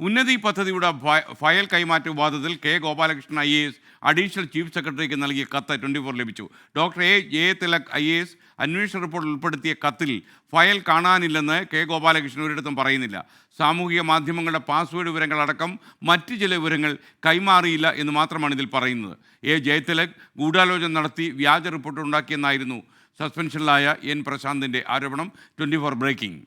ഉന്നതി പദ്ധതിയുടെ ഫയൽ കൈമാറ്റ വിവാദത്തിൽ K Gopalakrishnan I A S additional chief സെക്രട്ടറിക്ക് നൽകിയ കത്ത് ട്വന്റി ഫോർ ലഭിച്ചു. Doctor A J Thilak I A S അന്വേഷണ റിപ്പോർട്ടിൽ ഉൾപ്പെടുത്തിയ കത്തിൽ ഫയൽ കാണാനില്ലെന്ന് കെ ഗോപാലകൃഷ്ണൻ ഒരിടത്തും പറയുന്നില്ല. സാമൂഹിക മാധ്യമങ്ങളുടെ പാസ്വേഡ് വിവരങ്ങളടക്കം മറ്റ് ചില വിവരങ്ങൾ കൈമാറിയില്ല എന്ന് മാത്രമാണ് ഇതിൽ പറയുന്നത്. എ ജയതിലക് ഗൂഢാലോചന നടത്തി വ്യാജ റിപ്പോർട്ട് ഉണ്ടാക്കിയെന്നായിരുന്നു സസ്പെൻഷനിലായ എൻ പ്രശാന്തിന്റെ ആരോപണം. Twenty four breaking.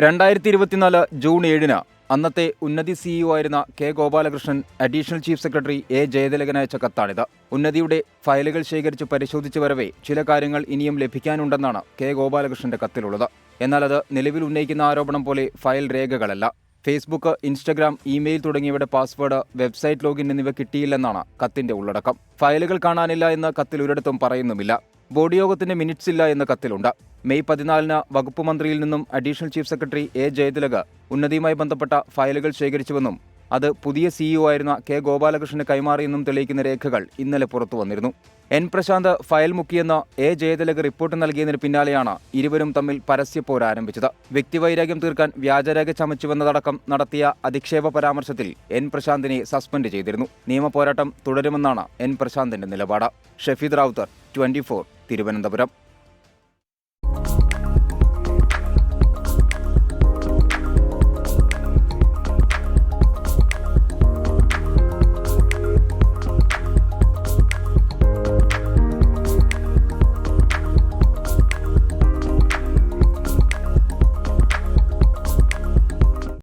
രണ്ടായിരത്തി ഇരുപത്തിനാല് ജൂൺ ഏഴിന് അന്നത്തെ ഉന്നതി സിഇഒ ആയിരുന്ന K Gopalakrishnan additional chief secretary A Jayathilakan അയച്ച കത്താണിത്. ഉന്നതിയുടെ ഫയലുകൾ ശേഖരിച്ച് പരിശോധിച്ചു വരവേ ചില കാര്യങ്ങൾ ഇനിയും ലഭിക്കാനുണ്ടെന്നാണ് കെ ഗോപാലകൃഷ്ണന്റെ കത്തിലുള്ളത്. എന്നാൽ അത് നിലവിൽ ഉന്നയിക്കുന്ന ആരോപണം പോലെ ഫയൽ രേഖകളല്ല. ഫേസ്ബുക്ക് ഇൻസ്റ്റഗ്രാം ഇമെയിൽ തുടങ്ങിയവയുടെ പാസ്വേഡ് വെബ്സൈറ്റ് ലോഗിൻ എന്നിവ കിട്ടിയില്ലെന്നാണ് കത്തിന്റെ ഉള്ളടക്കം. ഫയലുകൾ കാണാനില്ല എന്ന് കത്തിൽ ഒരിടത്തും പറയുന്നുമില്ല. ബോർഡ് യോഗത്തിന്റെ മിനിറ്റ്സ് ഇല്ല എന്ന കത്തിലുണ്ട്. മെയ് പതിനാലിന് വകുപ്പ് മന്ത്രിയിൽ നിന്നും additional chief secretary A Jayathilak ഉന്നതിയുമായി ബന്ധപ്പെട്ട ഫയലുകൾ ശേഖരിച്ചുവെന്നും അത് പുതിയ സിഇഒ ആയിരുന്ന കെ ഗോപാലകൃഷ്ണന് കൈമാറിയെന്നും തെളിയിക്കുന്ന രേഖകൾ ഇന്നലെ പുറത്തു വന്നിരുന്നു. എൻ പ്രശാന്ത് ഫയൽ മുക്കിയെന്ന് എ ജയതിലക് റിപ്പോർട്ട് നൽകിയതിന് പിന്നാലെയാണ് ഇരുവരും തമ്മിൽ പരസ്യപ്പോര ആരംഭിച്ചത്. വ്യക്തിവൈരാഗ്യം തീർക്കാൻ വ്യാജരേഖ ചമച്ചുവെന്നതടക്കം നടത്തിയ അധിക്ഷേപ പരാമർശത്തിൽ എൻ പ്രശാന്തിനെ സസ്പെൻഡ് ചെയ്തിരുന്നു. നിയമപോരാട്ടം തുടരുമെന്നാണ് എൻ പ്രശാന്തിന്റെ നിലപാട്. ഷെഫീദ് റാവുത്തർ ട്വന്റി തിരുവനന്തപുരം.